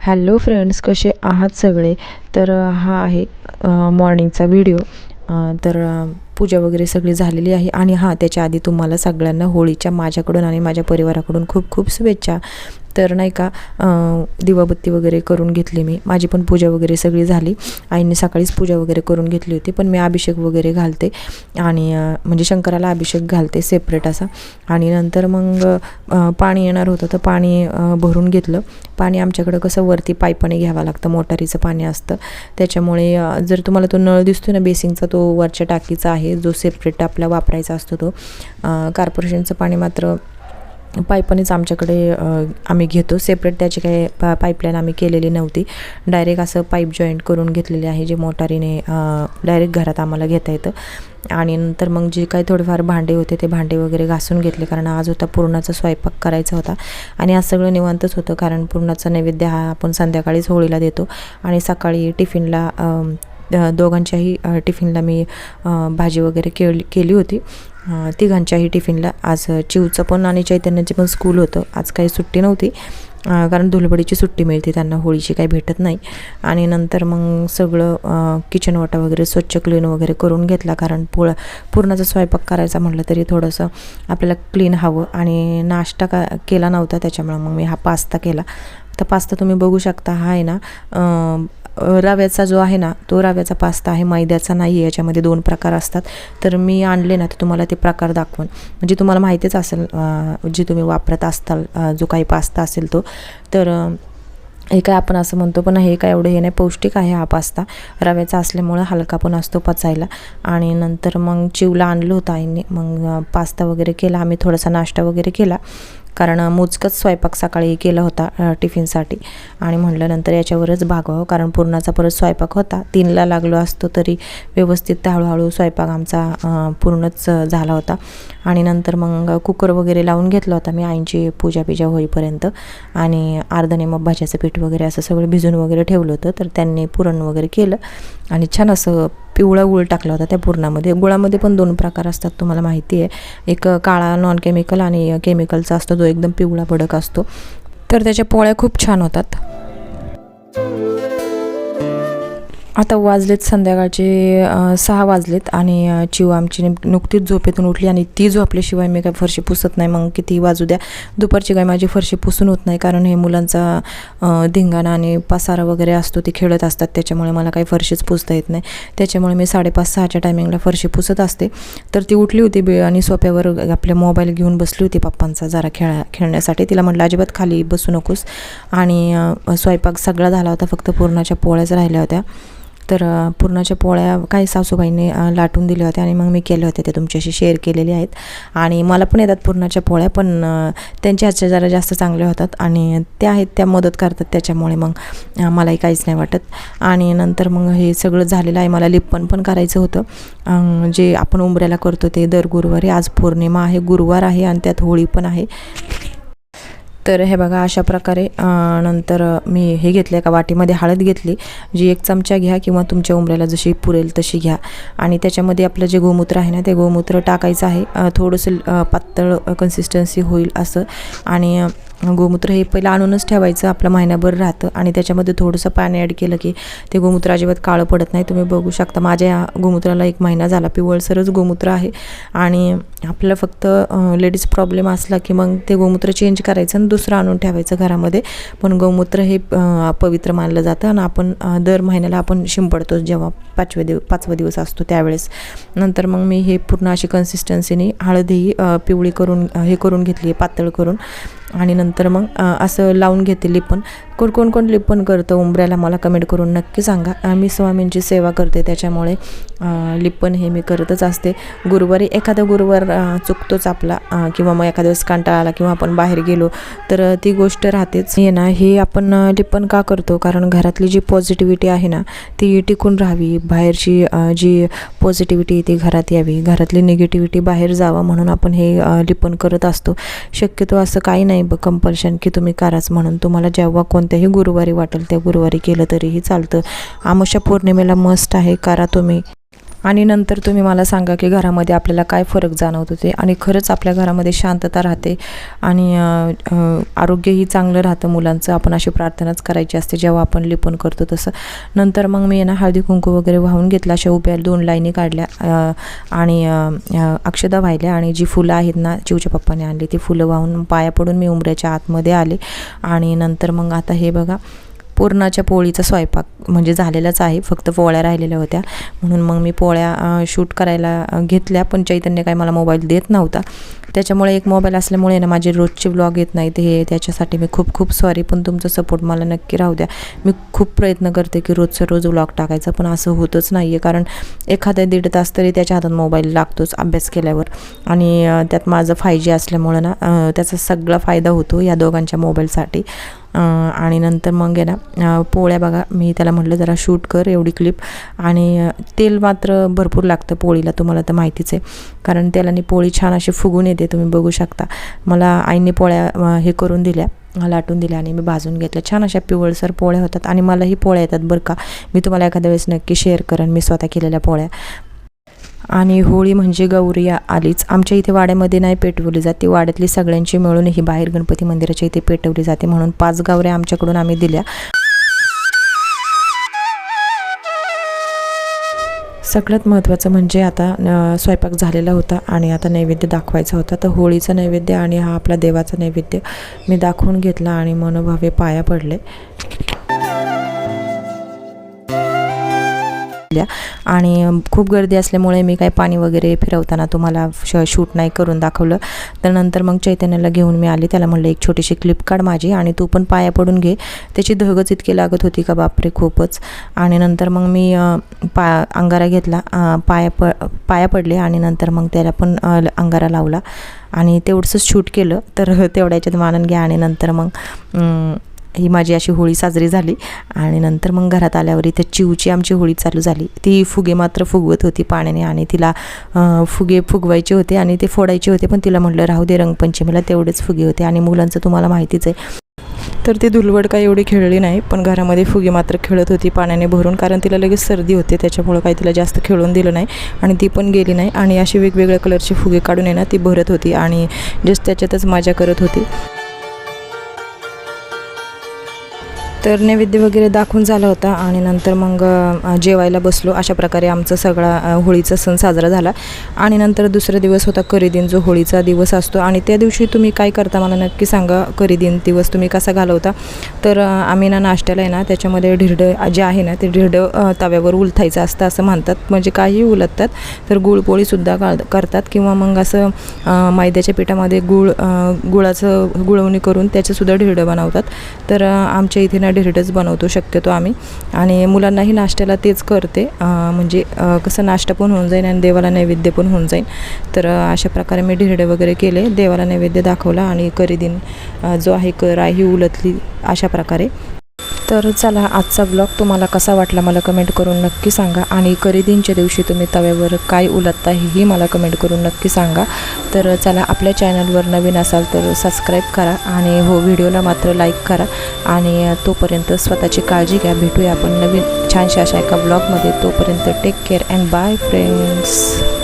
Hello friends कसे आहात सगळे? तर हा आहे मॉर्निंगचा व्हिडिओ तर पूजा वगैरे सगळी झालेली आहे आणि हां त्याच्या आधी तुम्हाला सगळ्यांना होळीच्या माझ्याकडून आणि माझ्या परिवाराकडून खूप खूप शुभेच्छा. तर नाही का दिवाबत्ती वगैरे करून घेतली मी. माझी पण पूजा वगैरे सगळी झाली. आईने सकाळीच पूजा वगैरे करून घेतली होती पण मी अभिषेक वगैरे घालते. आणि म्हणजे शंकराला अभिषेक घालते सेपरेट असा. आणि नंतर मग पाणी येणार होतं तर पाणी भरून घेतलं. पाणी आमच्याकडं कसं वरती पाईपाने घ्यावं लागतं मोटारीचं पाणी असतं. त्याच्यामुळे जर तुम्हाला तो नळ दिसतो ना बेसिंगचा तो वरच्या टाकीचा आहे जो सेपरेट आपला वापरायचा असतो तो कॉर्पोरेशनचं पाणी मात्र पाईपनेच आमच्याकडे आम्ही घेतो. सेपरेट त्याची काही पा पाईपलाईन आम्ही केलेली नव्हती. डायरेक्ट असं पाईप जॉईंट करून घेतलेले आहे जे मोटारीने डायरेक्ट घरात आम्हाला घेता येतं. आणि नंतर मग जे काही थोडेफार भांडे होते ते भांडे वगैरे घासून घेतले. कारण आज होता पूर्णाचा स्वयंपाक करायचा होता. आणि आज सगळं निवांतच होतं कारण पूर्णाचा नैवेद्य हा आपण संध्याकाळीच होळीला देतो. आणि सकाळी टिफिनला दोघांच्याही टिफिनला मी भाजी वगैरे केली केली होती. तिघांच्याही टिफिनला आज चिवचं पण आणि चैतन्याचे पण स्कूल होतं. आज काही सुट्टी नव्हती. कारण धुलबडीची सुट्टी मिळते त्यांना होळीची काही भेटत नाही. आणि नंतर मग सगळं किचन वाटा वगैरे स्वच्छ क्लीन वगैरे करून घेतला. कारण पोळा पूर्णाचा स्वयंपाक करायचा म्हटलं तरी थोडंसं आपल्याला क्लीन हवं. आणि नाश्ता का केला नव्हता त्याच्यामुळं मग मी हा पास्ता केला. तर पास्ता तुम्ही बघू शकता हा आहे ना रव्याचा जो आहे ना तो रव्याचा पास्ता आहे मैद्याचा नाही आहे याच्यामध्ये दोन प्रकार असतात. तर मी आणले ना तर तुम्हाला ते प्रकार दाखवून. म्हणजे तुम्हाला माहितीच असेल जे तुम्ही वापरत असताल जो काही पास्ता असेल तो. तर हे काय आपण असं म्हणतो पण हे काय एवढं हे नाही पौष्टिक आहे हा पास्ता रव्याचा असल्यामुळं हलका पण असतो पचायला. आणि नंतर मग चिवला आणलं होतं आईने. मग पास्ता वगैरे केला. आम्ही थोडासा नाश्ता वगैरे केला. कारण मोजकंच स्वयंपाक सकाळी केला होता टिफिनसाठी. आणि म्हटलं नंतर याच्यावरच भागावं कारण पूर्णाचा परत स्वयंपाक होता. तीनला लागलो असतो तरी व्यवस्थित हळूहळू स्वयंपाक आमचा पूर्णच झाला होता. आणि नंतर मग कुकर वगैरे लावून घेतला होता मी आईंची पूजा बिजा होईपर्यंत. आणि अर्धने मग भाज्याचं पीठ वगैरे असं सगळं भिजून वगैरे ठेवलं होतं तर त्यांनी पुरण वगैरे केलं. आणि छान असं पिवळा गुळ टाकला होता त्या पुरणामध्ये. गुळामध्ये पण दोन प्रकार असतात तुम्हाला माहिती आहे. एक काळा नॉन केमिकल आणि केमिकलचा असतो जो एकदम पिवळा भडक असतो. तर त्याच्या पोळ्या खूप छान होतात. आता वाजलेत संध्याकाळचे सहा वाजलेत आणि चिव आमची नुकतीच झोपेतून उठली आणि ती झोपल्याशिवाय मी काय फरशी पुसत नाही. मग किती वाजू द्या दुपारची काय माझी फरशी पुसून होत नाही कारण हे मुलांचा धिंगाणा आणि पसारा वगैरे असतो ते खेळत असतात. त्याच्यामुळे मला काही फरशीच पुसता येत नाही. त्याच्यामुळे मी साडेपाच सहाच्या टायमिंगला फरशी पुसत असते. तर ती उठली होती बे आणि सोप्यावर आपल्या मोबाईल घेऊन बसली होती पप्पांचा जरा खेळा खेळण्यासाठी. तिला म्हटलं अजिबात खाली बसू नकोस. आणि स्वयंपाक सगळा झाला होता फक्त पूर्णाच्या पोळ्याच राहिल्या होत्या. तर पूर्णाच्या पुरणाच्या पोळ्या काही सासूबाईंनी लाटून दिल्या होत्या आणि मग मी केले होते ते तुमच्याशी शेअर केलेले आहेत. आणि मला पण येतात पुरणाच्या पोळ्या पण त्यांचे त्यांच्या हातच्या जरा जास्त चांगल्या होतात आणि त्या आहेत त्या मदत करतात त्याच्यामुळे मग मलाही काहीच नाही वाटत. आणि नंतर मग हे सगळं झालेलं आहे मला लिप्पन पण करायचं होतं. जे आपण उंबऱ्याला करतो ते दर गुरुवारी आज पौर्णिमा आहे गुरुवार आहे आणि त्यात होळी पण आहे. तर हे बघा अशा प्रकारे नंतर मी हे घेतलं एका वाटीमध्ये हळद घेतली. जी एक चमचा घ्या किंवा तुमच्या उंबऱ्याला जशी पुरेल तशी घ्या. आणि त्याच्यामध्ये आपलं जे गोमूत्र आहे ना ते गोमूत्र टाकायचं आहे. थोडंसं पातळ कन्सिस्टन्सी होईल असं. आणि गोमूत्र हे पहिलं आणूनच ठेवायचं आपलं महिनाभर राहतं. आणि त्याच्यामध्ये थोडंसं पाणी ॲड केलं की ते गोमूत्र अजिबात काळं पडत नाही. तुम्ही बघू शकता माझ्या गोमूत्राला एक महिना झाला. पिवळसरच गोमूत्र आहे. आणि आपल्याला फक्त लेडीज प्रॉब्लेम असला की मग ते गोमूत्र चेंज करायचं आणि दुसरं आणून ठेवायचं घरामध्ये. पण गोमूत्र हे पवित्र मानलं जातं आणि आपण दर महिन्याला आपण शिंपडतो जेव्हा पाचव्या दिव पाचवा दिवस असतो त्यावेळेस. नंतर मग मी हे पूर्ण अशी कन्सिस्टन्सीने हळदही पिवळी करून हे करून घेतली आहे पातळ करून. आणि नंतर मग असं लावून घेते लिपण कोण कोण कोण लिपण करतं उंबऱ्याला मला कमेंट करून नक्की सांगा. मी स्वामींची सेवा करते त्याच्यामुळे लिपण हे मी करतच असते. गुरुवारी एखादा गुरुवार चुकतोच आपला किंवा मग एखाद्या वेळेस कंटाळा आला किंवा आपण बाहेर गेलो तर ती गोष्ट राहतेच. हे ना हे आपण लिपण का करतो? कारण घरातली जी पॉझिटिव्हिटी आहे ना ती टिकून राहावी. बाहेरची जी पॉझिटिव्हिटी ती घरात यावी. घरातली निगेटिव्हिटी बाहेर जावं म्हणून आपण हे लिपण करत असतो. शक्यतो असं काही नाही ब कंपल्शन की तुम्ही कराच म्हणून. तुम्हाला जेव्हा कोणत्याही गुरुवारी वाटेल त्या गुरुवारी केलं तरीही चालतं. आमोशा पौर्णिमेला मस्ट आहे करा तुम्ही. आणि नंतर तुम्ही मला सांगा की घरामध्ये आपल्याला काय फरक जाणवत होते आणि खरंच आपल्या घरामध्ये शांतता राहते आणि आरोग्यही चांगलं राहतं मुलांचं. आपण अशी प्रार्थनाच करायची असते जेव्हा आपण लिपण करतो तसं. नंतर मग मी ना हळदी कुंकू वगैरे वाहून घेतला अशा उभ्या दोन लाईनी काढल्या आणि अक्षदा वाहिल्या आणि जी फुलं आहेत ना चिवच्या पप्पाने आणली ती फुलं वाहून पाया पडून मी उंबऱ्याच्या आतमध्ये आले. आणि नंतर मग आता हे बघा पुरणाच्या पोळीचा स्वयंपाक म्हणजे झालेलाच आहे. फक्त पोळ्या राहिलेल्या होत्या. म्हणून मग मी पोळ्या शूट करायला घेतल्या. पण चैतन्य काय मला मोबाईल देत नव्हता. त्याच्यामुळे एक मोबाईल असल्यामुळे ना माझे रोजचे व्लॉग येत नाहीत. हे त्याच्यासाठी मी खूप खूप सॉरी पण तुमचा सपोर्ट मला नक्की राहू द्या. मी खूप प्रयत्न करते की रोजचं रोज व्लॉग टाकायचा. पण असं होतच नाही आहे कारण एखाद्या दीड तास तरी त्याच्या हातात मोबाईल लागतोच अभ्यास केल्यावर. आणि त्यात माझं फाय जी असल्यामुळं ना त्याचा सगळा फायदा होतो या दोघांच्या मोबाईलसाठी आणि नंतर मग आहे ना पोळ्या बघा मी त्याला म्हटलं जरा शूट कर एवढी क्लिप आणि तेल मात्र भरपूर लागतं पोळीला तुम्हाला तर माहितीच आहे. कारण तेलाने पोळी छान अशी फुगून येते तुम्ही बघू शकता. मला आईने पोळ्या हे करून दिल्या लाटून दिल्या आणि मी भाजून घेतल्या. छान अशा पिवळसर पोळ्या होतात आणि मलाही पोळ्या येतात बरं का. मी तुम्हाला एखाद्या वेळेस नक्की शेअर करेन मी स्वतः केलेल्या पोळ्या. आणि होळी म्हणजे गौरी आलीच. आमच्या इथे वाड्यामध्ये नाही पेटवली जाते. वाड्यातली सगळ्यांची मिळून ही बाहेर गणपती मंदिराच्या इथे पेटवली जाते म्हणून पाच गावऱ्या आमच्याकडून आम्ही दिल्या. सगळ्यात महत्त्वाचं म्हणजे आता स्वयंपाक झालेला होता आणि आता नैवेद्य दाखवायचा होता. तर होळीचा नैवेद्य आणि हा आपला देवाचा नैवेद्य मी दाखवून घेतला आणि मनोभावे पाया पडले. दिल्या. आणि खूप गर्दी असल्यामुळे मी काही पाणी वगैरे फिरवताना तुम्हाला श शूट नाही करून दाखवलं. तर नंतर मग चैतन्याला घेऊन मी आली. त्याला म्हणलं एक छोटीशी क्लिप काढ माझी आणि तू पण पाया पडून घे. त्याची धगच इतकी लागत होती का बापरे खूपच. आणि नंतर मग मी पा अंगारा घेतला. पाया प पाया पडले आणि नंतर मग त्याला पण ल- अंगारा लावला. आणि तेवढंसंच शूट केलं. तर तेवढ्याच्यात मानून घ्या आणि नंतर मग ही माझी अशी होळी साजरी झाली आणि नंतर मग घरात आल्यावर इथे चिवची आमची होळी चालू झाली. ती फुगे मात्र फुगवत होती पाण्याने आणि तिला फुगे फुगवायचे होते आणि ते फोडायचे होते. पण तिला म्हटलं राहू दे रंगपंचमीला तेवढेच फुगे होते आणि मुलांचं तुम्हाला माहितीच आहे. तर ती धुलवड काही एवढी खेळली नाही पण घरामध्ये फुगे मात्र खेळत होती पाण्याने भरून कारण तिला लगेच सर्दी होते. त्याच्यामुळं काही तिला जास्त खेळून दिलं नाही आणि ती पण गेली नाही. आणि अशी वेगवेगळ्या कलरचे फुगे काढून आहे ना ती भरत होती आणि जस्ट त्याच्यातच मजा करत होती. तर नैवेद्य वगैरे दाखवून झाला होता आणि नंतर मग जेवायला बसलो. अशा प्रकारे आमचा सगळा होळीचा सण साजरा झाला. आणि नंतर दुसरा दिवस होता करीदिन जो होळीचा दिवस असतो. आणि त्या दिवशी तुम्ही काय करता मला नक्की सांगा. करीदिन दिवस तुम्ही कसा घालवता? तर आम्ही ना नाश्त्याला आहे ना त्याच्यामध्ये ढिरडं जे आहे ना ते ढिरडं तव्यावर उलथायचं असतं असं म्हणतात. म्हणजे काही उलटतात तर गुळपोळीसुद्धा का करतात. किंवा मग असं मैद्याच्या पिठामध्ये गुळ गुळाचं गुळवणी करून त्याचंसुद्धा ढिरडं बनवतात. तर आमच्या इथे ना ढिरडंच बनवतो शक्यतो आम्ही. आणि मुलांनाही नाश्त्याला तेच करते. म्हणजे कसं नाश्ता पण होऊन जाईल आणि देवाला नैवेद्य पण होऊन जाईल तर अशा प्रकारे मी ढिरडे वगैरे केले. देवाला नैवेद्य दाखवला आणि करीदिन जो आहे कराही ही उलटली अशा प्रकारे. तर चला आजचा ब्लॉग तुम्हाला कसा वाटला मला कमेंट करून नक्की सांगा. आणि खरेदींच्या दिवशी तुम्ही तव्यावर काय उलटता हेही मला कमेंट करून नक्की सांगा. तर चला आपल्या चॅनलवर नवीन असाल तर सबस्क्राईब करा आणि हो व्हिडिओला मात्र लाईक करा. आणि तोपर्यंत स्वतःची काळजी घ्या. भेटूया आपण नवीन छानशा अशा एका ब्लॉगमध्ये तोपर्यंत take care and bye friends